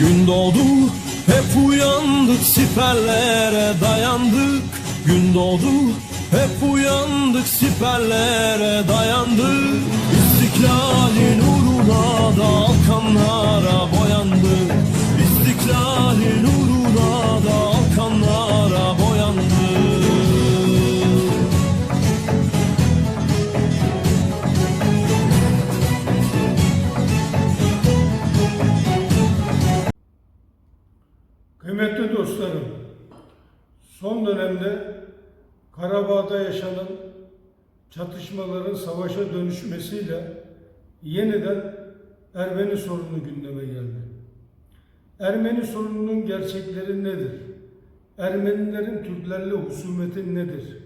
Gün doğdu hep uyandık siperlere dayandık. Gün doğdu hep uyandık siperlere dayandık. İstiklalin uğruna da alkanlara boyandık. İstiklalin uğruna Kıymetli dostlarım, son dönemde Karabağ'da yaşanan çatışmaların savaşa dönüşmesiyle yeniden Ermeni sorunu gündeme geldi. Ermeni sorununun gerçekleri nedir? Ermenilerin Türklerle husumeti nedir?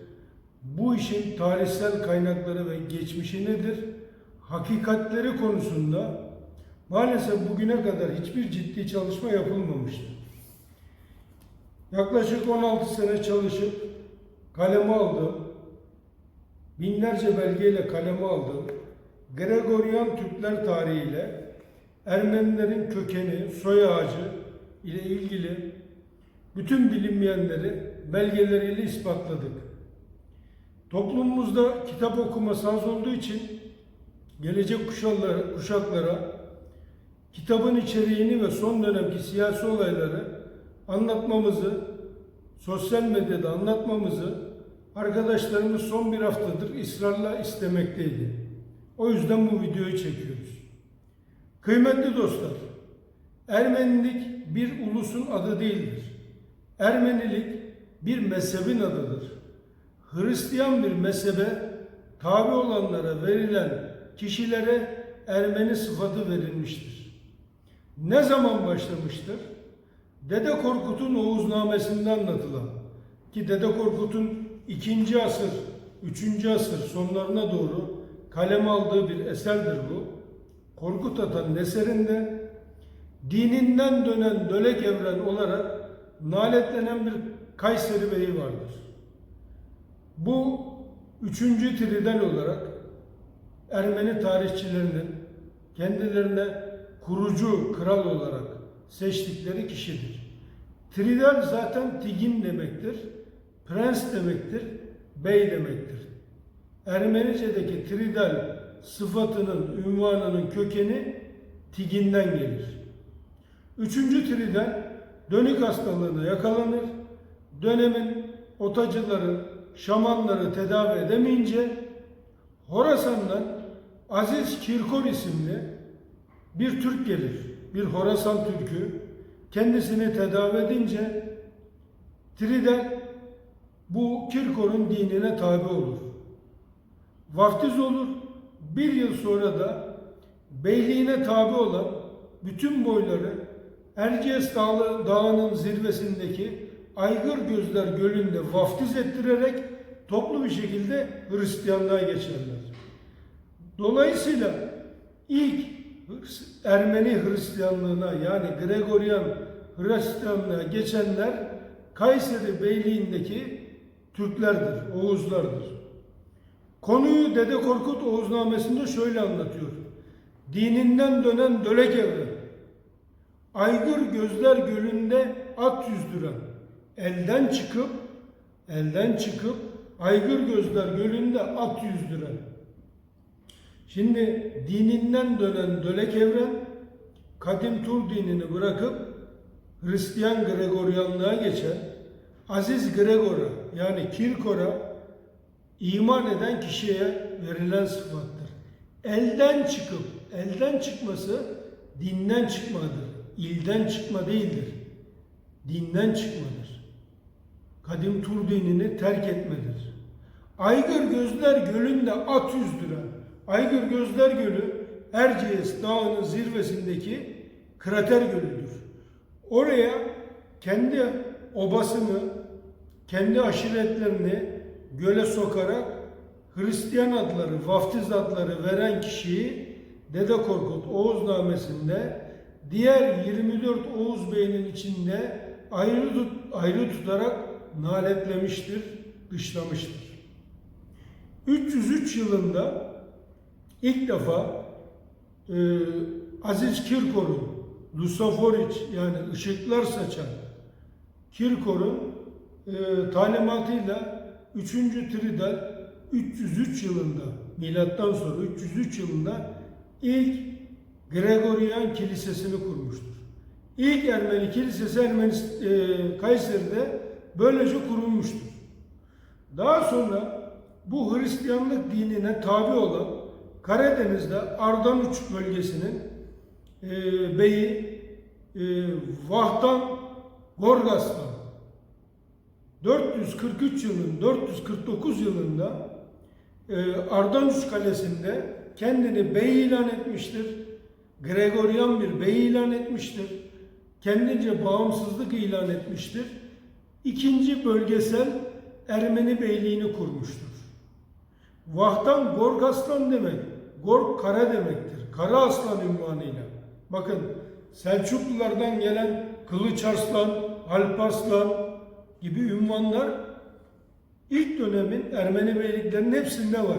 Bu işin tarihsel kaynakları ve geçmişi nedir? Hakikatleri konusunda maalesef bugüne kadar hiçbir ciddi çalışma yapılmamıştır. Yaklaşık 16 sene çalışıp kaleme aldım. Binlerce belgeyle kaleme aldım. Gregorian Türkler tarihiyle Ermenilerin kökeni, soy ağacı ile ilgili bütün bilinmeyenleri belgeleriyle ispatladık. Toplumumuzda kitap okuması az olduğu için gelecek kuşaklara, kuşaklara kitabın içeriğini ve son dönemki siyasi olayları anlatmamızı, sosyal medyada anlatmamızı arkadaşlarımız son bir haftadır ısrarla istemekteydi. O yüzden bu videoyu çekiyoruz. Kıymetli dostlar, Ermenilik bir ulusun adı değildir. Ermenilik bir mezhebin adıdır. Hristiyan bir mezhebe tabi olanlara verilen kişilere Ermeni sıfatı verilmiştir. Ne zaman başlamıştır? Dede Korkut'un Oğuznamesi'nde anlatılan ki Dede Korkut'un 2. asır, 3. asır sonlarına doğru kaleme aldığı bir eserdir bu. Korkut Atan'ın eserinde dininden dönen dölek evren olarak naletlenen bir Kayseri Bey'i vardır. Bu üçüncü tridel olarak Ermeni tarihçilerinin kendilerine kurucu kral olarak seçtikleri kişidir. Tridel zaten tigin demektir, prens demektir, bey demektir. Ermenice'deki tridel sıfatının, ünvanının kökeni tiginden gelir. Üçüncü tridel dönük hastalığına yakalanır. Dönemin otacıları, şamanları tedavi edemeyince Horasan'dan Aziz Kirkor isimli bir Türk gelir. Bir Horasan Türk'ü kendisini tedavi edince Tridel bu Kirkor'un dinine tabi olur. Vaftiz olur. Bir yıl sonra da beyliğine tabi olan bütün boyları Erciyes Dağı, Dağı'nın zirvesindeki Aygır Gözler Gölü'nde vaftiz ettirerek toplu bir şekilde Hristiyanlığa geçerler. Dolayısıyla ilk Ermeni Hristiyanlığına yani Gregorian Hristiyanlığına geçenler Kayseri Beyliği'ndeki Türklerdir, Oğuzlardır. Konuyu Dede Korkut Oğuznamesinde şöyle anlatıyor. Dininden dönen dölek evren, Aygır Gözler Gölü'nde at yüzdüren, elden çıkıp, elden çıkıp Aygır Gözler Gölü'nde at yüzdüren, Şimdi dininden dönen dölek evren kadim Tur dinini bırakıp Hristiyan Gregoryanlığa geçen Aziz Gregor'a yani Kirkor'a iman eden kişiye verilen sıfattır. Elden çıkıp, elden çıkması dinden çıkmadır. ilden çıkma değildir. Dinden çıkmadır. Kadim Tur dinini terk etmedir. Aygır gözler gölünde at yüzdüren, Aygır Gözler Gölü Erciyes Dağı'nın zirvesindeki krater gölüdür. Oraya kendi obasını, kendi aşiretlerini göle sokarak Hristiyan adları, vaftiz adları veren kişiyi Dede Korkut Oğuznamesinde diğer 24 Oğuz Bey'inin içinde ayrı, tut, ayrı tutarak naletlemiştir, dışlamıştır. 303 yılında ilk defa e, Aziz Kirkor'un Lusaforiç yani ışıklar saçan Kirkor'un e, talimatıyla 3. Tridal 303 yılında milattan sonra 303 yılında ilk Gregorian kilisesini kurmuştur. İlk Ermeni kilisesi Ermeni e, Kayseri'de böylece kurulmuştur. Daha sonra bu Hristiyanlık dinine tabi olan Karadeniz'de Ardanuç bölgesinin e, beyi e, Vahdan Gorgas'tan 443 yılın 449 yılında e, Ardanuç Kalesi'nde kendini bey ilan etmiştir. Gregorian bir bey ilan etmiştir. Kendince bağımsızlık ilan etmiştir. İkinci bölgesel Ermeni beyliğini kurmuştur. Vahtan Gorgaslan demek. Gorg kara demektir. Kara aslan ünvanıyla. Bakın Selçuklulardan gelen Kılıç Arslan, Alp Arslan gibi ünvanlar ilk dönemin Ermeni beyliklerinin hepsinde var.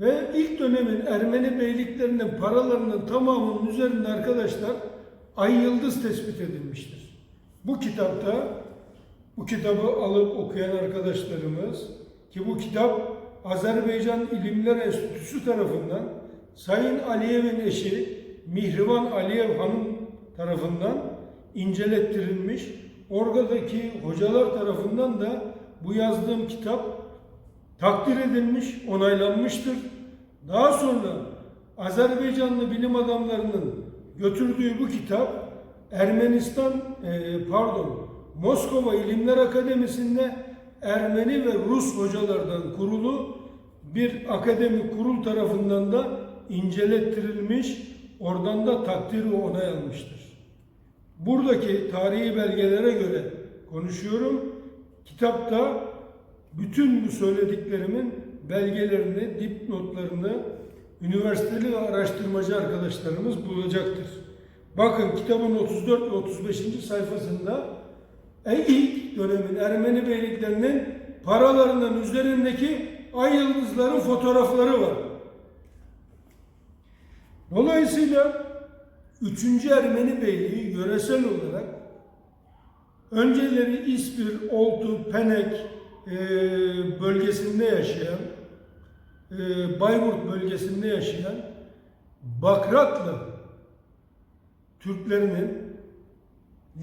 Ve ilk dönemin Ermeni beyliklerinin paralarının tamamının üzerinde arkadaşlar ay yıldız tespit edilmiştir. Bu kitapta bu kitabı alıp okuyan arkadaşlarımız ki bu kitap Azerbaycan İlimler Enstitüsü tarafından Sayın Aliyev'in eşi Mihrivan Aliyev Hanım tarafından incelettirilmiş. Oradaki hocalar tarafından da bu yazdığım kitap takdir edilmiş, onaylanmıştır. Daha sonra Azerbaycanlı bilim adamlarının götürdüğü bu kitap Ermenistan, e, pardon, Moskova İlimler Akademisi'nde Ermeni ve Rus hocalardan kurulu bir akademik kurul tarafından da incelettirilmiş, oradan da takdir ve onay almıştır. Buradaki tarihi belgelere göre konuşuyorum. Kitapta bütün bu söylediklerimin belgelerini, dipnotlarını üniversiteli ve araştırmacı arkadaşlarımız bulacaktır. Bakın kitabın 34 ve 35. sayfasında en ilk dönemin Ermeni beyliklerinin paralarının üzerindeki ay yıldızların fotoğrafları var. Dolayısıyla 3. Ermeni Beyliği yöresel olarak önceleri İspir, Oltu, Penek e, bölgesinde yaşayan, e, Bayburt bölgesinde yaşayan Bakratlı Türklerinin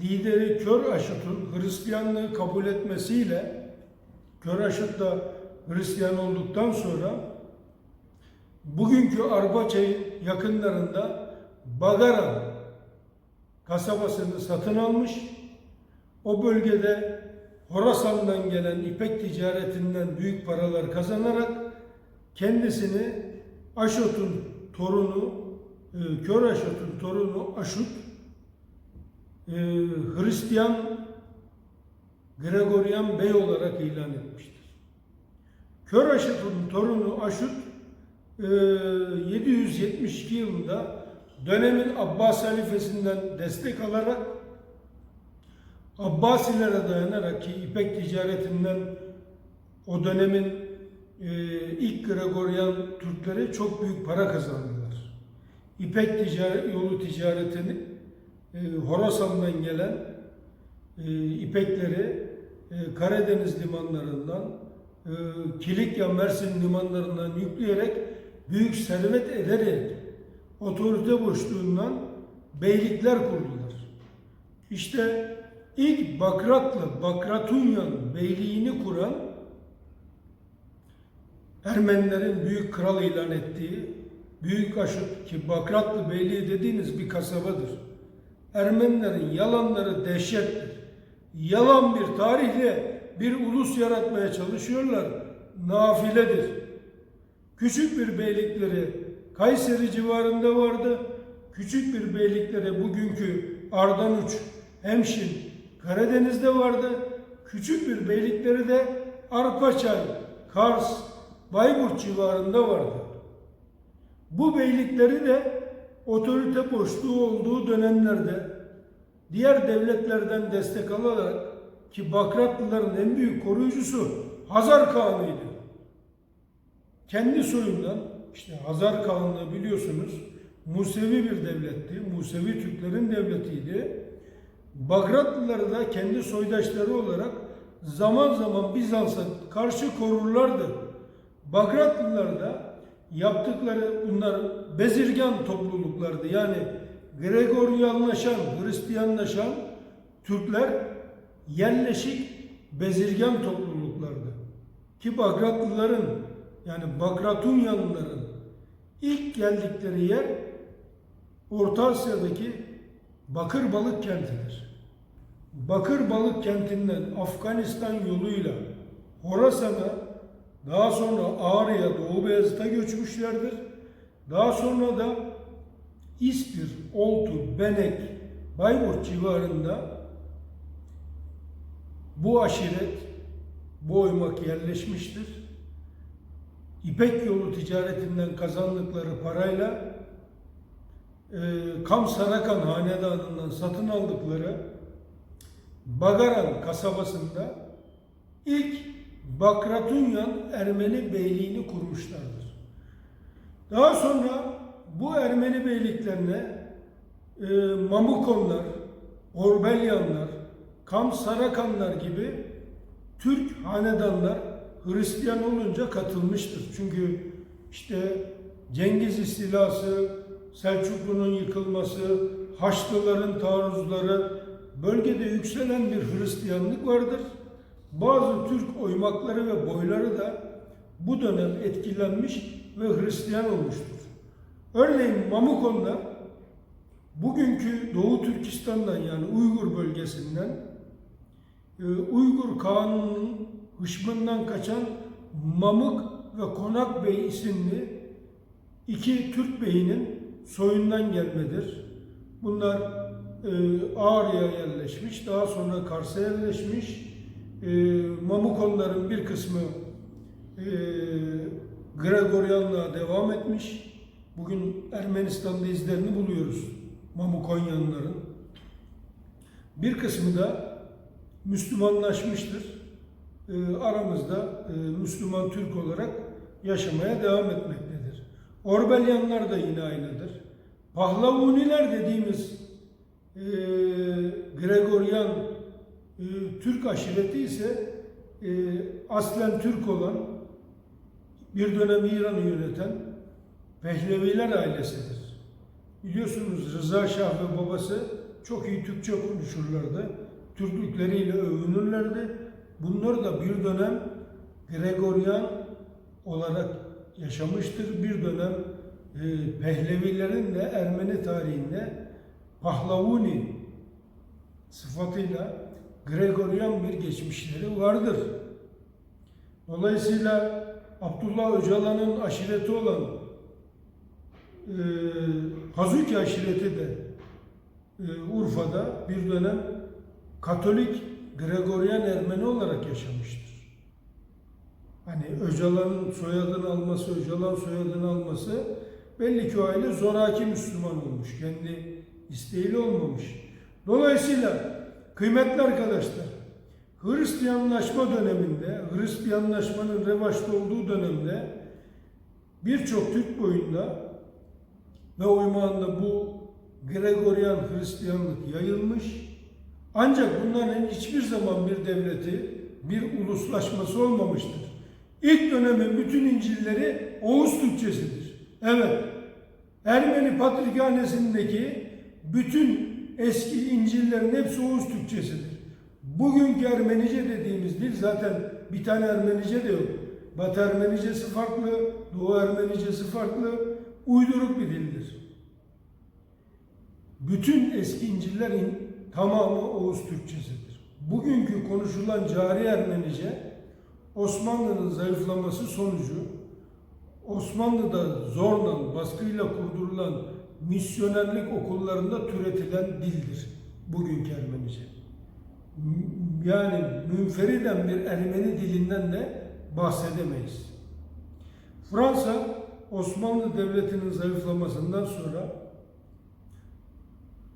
lideri Kör Aşut'un Hristiyanlığı kabul etmesiyle Kör Aşut da Hristiyan olduktan sonra bugünkü Arbaçay yakınlarında Bagaran kasabasını satın almış. O bölgede Horasan'dan gelen ipek ticaretinden büyük paralar kazanarak kendisini Aşot'un torunu, e, Kör Aşot'un torunu Aşut, e, Hristiyan Gregorian Bey olarak ilan etmiştir. Kör Aşut'un torunu Aşut, e, 772 yılında dönemin Abbas halifesinden destek alarak Abbasilere dayanarak ki İpek ticaretinden o dönemin e, ilk Gregorian Türkleri çok büyük para kazandılar. İpek ticaret, yolu ticaretini e, Horasan'dan gelen e, ipekleri e, Karadeniz limanlarından Kilikya Mersin limanlarından yükleyerek büyük servet ederek otorite boşluğundan beylikler kurdular. İşte ilk Bakratlı, Bakratunyan beyliğini kuran Ermenilerin büyük kral ilan ettiği Büyük Aşut ki Bakratlı Beyliği dediğiniz bir kasabadır. Ermenilerin yalanları dehşettir. Yalan bir tarihle bir ulus yaratmaya çalışıyorlar. Nafiledir. Küçük bir beylikleri Kayseri civarında vardı. Küçük bir beylikleri bugünkü Ardanuç, Hemşin, Karadeniz'de vardı. Küçük bir beylikleri de Arpaçay, Kars, Bayburt civarında vardı. Bu beylikleri de otorite boşluğu olduğu dönemlerde diğer devletlerden destek alarak ki Bakratlıların en büyük koruyucusu Hazar Kağan'ıydı. Kendi soyundan işte Hazar Kağan'ı biliyorsunuz Musevi bir devletti. Musevi Türklerin devletiydi. Bagratlıları da kendi soydaşları olarak zaman zaman Bizans'a karşı korurlardı. Bagratlılar da yaptıkları bunlar bezirgan topluluklardı. Yani Gregoryanlaşan, Hristiyanlaşan Türkler yerleşik bezirgan topluluklardı. Ki Bagratlıların yani Bagratunyalıların ilk geldikleri yer Orta Asya'daki Bakır Balık kentidir. Bakır Balık kentinden Afganistan yoluyla Horasan'a daha sonra Ağrı'ya Doğu Beyazıt'a göçmüşlerdir. Daha sonra da İspir, Oltu, Benek, Bayburt civarında bu aşiret, bu oymak yerleşmiştir. İpek yolu ticaretinden kazandıkları parayla e, Kam Sarakan hanedanından satın aldıkları Bagaran kasabasında ilk Bakratunyan Ermeni beyliğini kurmuşlardır. Daha sonra bu Ermeni beyliklerine e, Mamukonlar, Orbelyanlar, Kam Sarakanlar gibi Türk hanedanlar Hristiyan olunca katılmıştır. Çünkü işte Cengiz istilası, Selçuklu'nun yıkılması, Haçlıların taarruzları, bölgede yükselen bir Hristiyanlık vardır. Bazı Türk oymakları ve boyları da bu dönem etkilenmiş ve Hristiyan olmuştur. Örneğin Mamukonlar bugünkü Doğu Türkistan'dan yani Uygur bölgesinden e, Uygur Kanunun hışmından kaçan Mamık ve Konak Bey isimli iki Türk beyinin soyundan gelmedir. Bunlar e, Ağrı'ya yerleşmiş, daha sonra Kars'a yerleşmiş. E, Mamukonların bir kısmı e, Gregoryanlığa devam etmiş. Bugün Ermenistan'da izlerini buluyoruz Mamukonyanların. Bir kısmı da Müslümanlaşmıştır. E, aramızda e, Müslüman Türk olarak yaşamaya devam etmektedir. Orbelyanlar da yine aynıdır. Pahlavuniler dediğimiz e, Gregoryan e, Türk aşireti ise e, aslen Türk olan bir dönem İran'ı yöneten Pehleviler ailesidir. Biliyorsunuz Rıza Şah ve babası çok iyi Türkçe konuşurlardı. Türklükleriyle övünürlerdi. Bunlar da bir dönem Gregoryan olarak yaşamıştır. Bir dönem e, Pehlevilerin de Ermeni tarihinde Pahlavuni sıfatıyla Gregoryan bir geçmişleri vardır. Dolayısıyla Abdullah Öcalan'ın aşireti olan e, Hazuki aşireti de e, Urfa'da bir dönem Katolik Gregoryan Ermeni olarak yaşamıştır. Hani Öcalan'ın soyadını alması, Öcalan soyadını alması belli ki o aile zoraki Müslüman olmuş. Kendi isteğiyle olmamış. Dolayısıyla kıymetli arkadaşlar Hristiyanlaşma döneminde, Hristiyanlaşmanın revaçta olduğu dönemde birçok Türk boyunda ve uymağında bu Gregoryan Hristiyanlık yayılmış. Ancak bunların hiçbir zaman bir devleti, bir uluslaşması olmamıştır. İlk dönemin bütün İncil'leri Oğuz Türkçesidir. Evet, Ermeni Patrikhanesi'ndeki bütün eski İncil'lerin hepsi Oğuz Türkçesidir. Bugünkü Ermenice dediğimiz dil zaten bir tane Ermenice de yok. Batı Ermenicesi farklı, Doğu Ermenicesi farklı, uyduruk bir dildir. Bütün eski İncil'lerin tamamı Oğuz Türkçesidir. Bugünkü konuşulan cari Ermenice Osmanlı'nın zayıflaması sonucu Osmanlı'da zorla, baskıyla kurdurulan misyonerlik okullarında türetilen dildir Yani münferiden bir Ermeni dilinden de bahsedemeyiz. Fransa Osmanlı Devleti'nin zayıflamasından sonra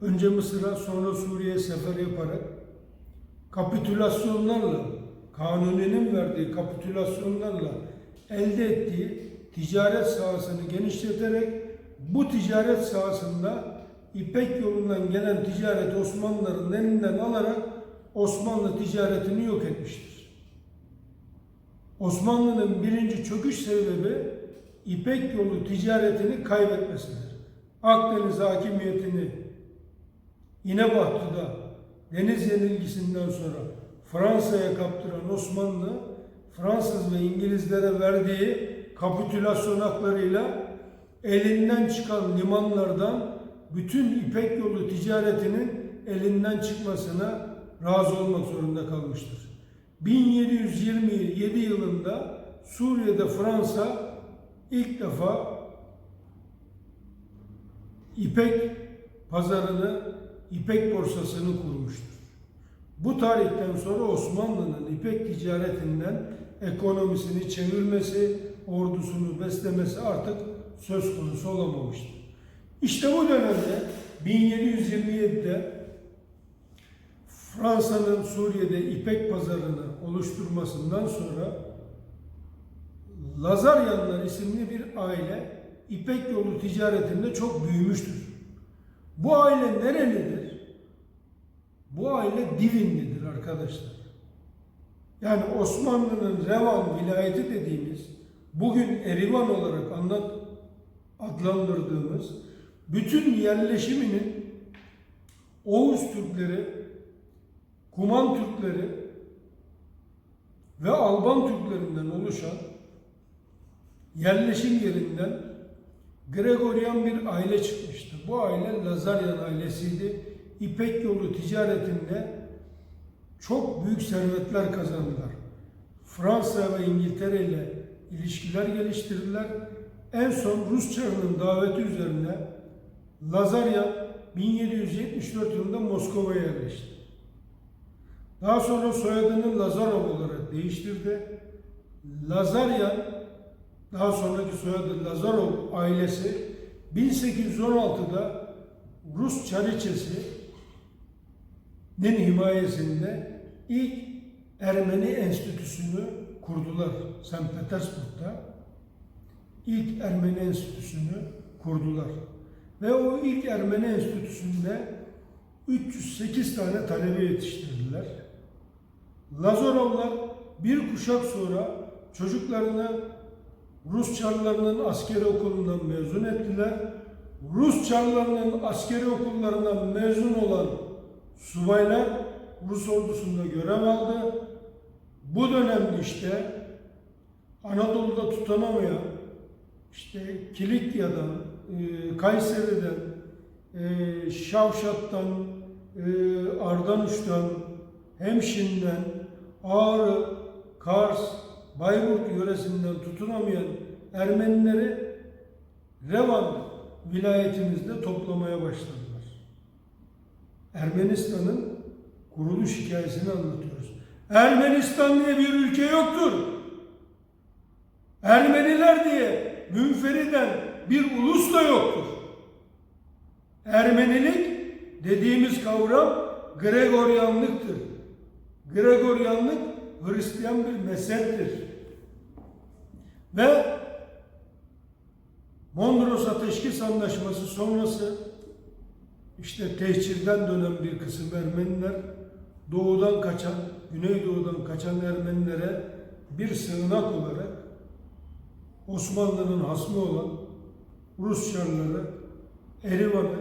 önce Mısır'a sonra Suriye'ye sefer yaparak kapitülasyonlarla Kanuni'nin verdiği kapitülasyonlarla elde ettiği ticaret sahasını genişleterek bu ticaret sahasında İpek yolundan gelen ticareti Osmanlıların elinden alarak Osmanlı ticaretini yok etmiştir. Osmanlı'nın birinci çöküş sebebi İpek yolu ticaretini kaybetmesidir. Akdeniz hakimiyetini İnebahtı'da deniz yenilgisinden sonra Fransa'ya kaptıran Osmanlı, Fransız ve İngilizlere verdiği kapitülasyon haklarıyla elinden çıkan limanlardan bütün İpek yolu ticaretinin elinden çıkmasına razı olmak zorunda kalmıştır. 1727 yılında Suriye'de Fransa ilk defa İpek pazarını, İpek borsasını kurmuştur. Bu tarihten sonra Osmanlı'nın İpek ticaretinden ekonomisini çevirmesi, ordusunu beslemesi artık söz konusu olamamıştır. İşte bu dönemde 1727'de Fransa'nın Suriye'de İpek pazarını oluşturmasından sonra Lazaryanlar isimli bir aile İpek yolu ticaretinde çok büyümüştür. Bu aile nerelidir? Bu aile Divinlidir arkadaşlar. Yani Osmanlı'nın Revan vilayeti dediğimiz, bugün Erivan olarak anlat, adlandırdığımız bütün yerleşiminin Oğuz Türkleri, Kuman Türkleri ve Alban Türklerinden oluşan yerleşim yerinden Gregorian bir aile çıkmıştı. Bu aile Lazaryan ailesiydi. İpek yolu ticaretinde çok büyük servetler kazandılar. Fransa ve İngiltere ile ilişkiler geliştirdiler. En son Rus Çarı'nın daveti üzerine Lazaryan 1774 yılında Moskova'ya yerleşti. Daha sonra soyadını Lazarov olarak değiştirdi. Lazaryan daha sonraki soyadı Lazarov ailesi 1816'da Rus Çariçesi'nin himayesinde ilk Ermeni Enstitüsü'nü kurdular St. Petersburg'da. İlk Ermeni Enstitüsü'nü kurdular. Ve o ilk Ermeni Enstitüsü'nde 308 tane talebe yetiştirdiler. Lazarovlar bir kuşak sonra çocuklarını Rus Çarlarının askeri okulundan mezun ettiler. Rus Çarlarının askeri okullarından mezun olan subaylar Rus ordusunda görev aldı. Bu dönemde işte Anadolu'da tutanamayan işte Kilikya'dan, e, Kayseri'den, e, Şavşat'tan, e, Ardanuş'tan, Hemşin'den, Ağrı, Kars, Bayburt yöresinden tutunamayan Ermenileri Revan vilayetimizde toplamaya başladılar. Ermenistan'ın kuruluş hikayesini anlatıyoruz. Ermenistan diye bir ülke yoktur. Ermeniler diye münferiden bir ulus da yoktur. Ermenilik dediğimiz kavram Gregoryanlıktır. Gregoryanlık Hristiyan bir mezheptir. Ve Mondros Ateşkes Anlaşması sonrası işte tehcirden dönen bir kısım Ermeniler doğudan kaçan, Güneydoğu'dan kaçan Ermenilere bir sığınak olarak Osmanlı'nın hasmı olan Rus Çarları Erivan'ı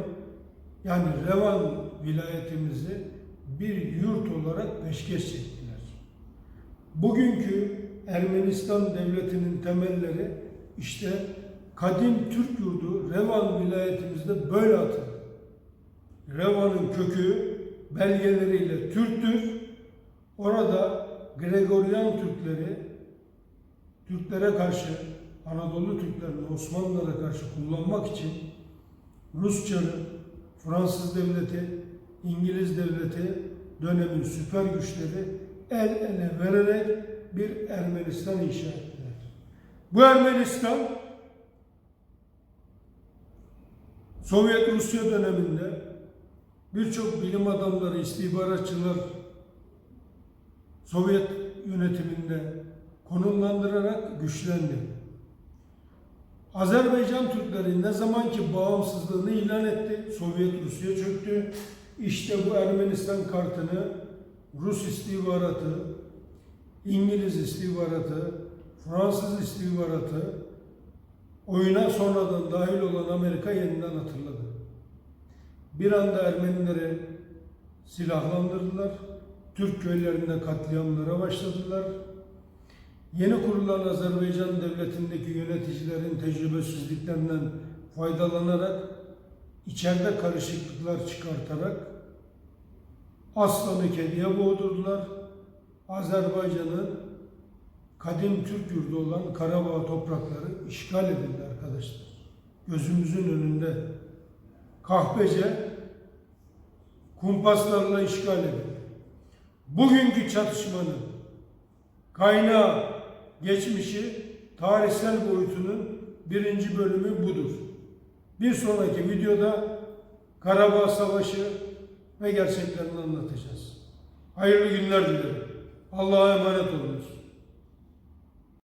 yani Revan vilayetimizi bir yurt olarak peşkeş çektiler. Bugünkü Ermenistan devletinin temelleri işte kadim Türk yurdu Revan vilayetimizde böyle atıldı. Revan'ın kökü belgeleriyle Türktür. Orada Gregorian Türkleri Türklere karşı Anadolu Türklerini Osmanlılara karşı kullanmak için Rus Çarı, Fransız devleti, İngiliz devleti dönemin süper güçleri el ele vererek bir Ermenistan inşa ettiler. Bu Ermenistan Sovyet Rusya döneminde birçok bilim adamları, istihbaratçılar Sovyet yönetiminde konumlandırarak güçlendi. Azerbaycan Türkleri ne zaman ki bağımsızlığını ilan etti, Sovyet Rusya çöktü. İşte bu Ermenistan kartını Rus istihbaratı, İngiliz istihbaratı, Fransız istihbaratı oyuna sonradan dahil olan Amerika yeniden hatırladı. Bir anda Ermenileri silahlandırdılar. Türk köylerinde katliamlara başladılar. Yeni kurulan Azerbaycan devletindeki yöneticilerin tecrübesizliklerinden faydalanarak içeride karışıklıklar çıkartarak aslanı kediye boğdurdular. Azerbaycan'ın kadim Türk yurdu olan Karabağ toprakları işgal edildi arkadaşlar. Gözümüzün önünde kahpece kumpaslarla işgal edildi. Bugünkü çatışmanın kaynağı, geçmişi, tarihsel boyutunun birinci bölümü budur. Bir sonraki videoda Karabağ Savaşı ve gerçeklerini anlatacağız. Hayırlı günler dilerim. Allah'a emanet olunuz.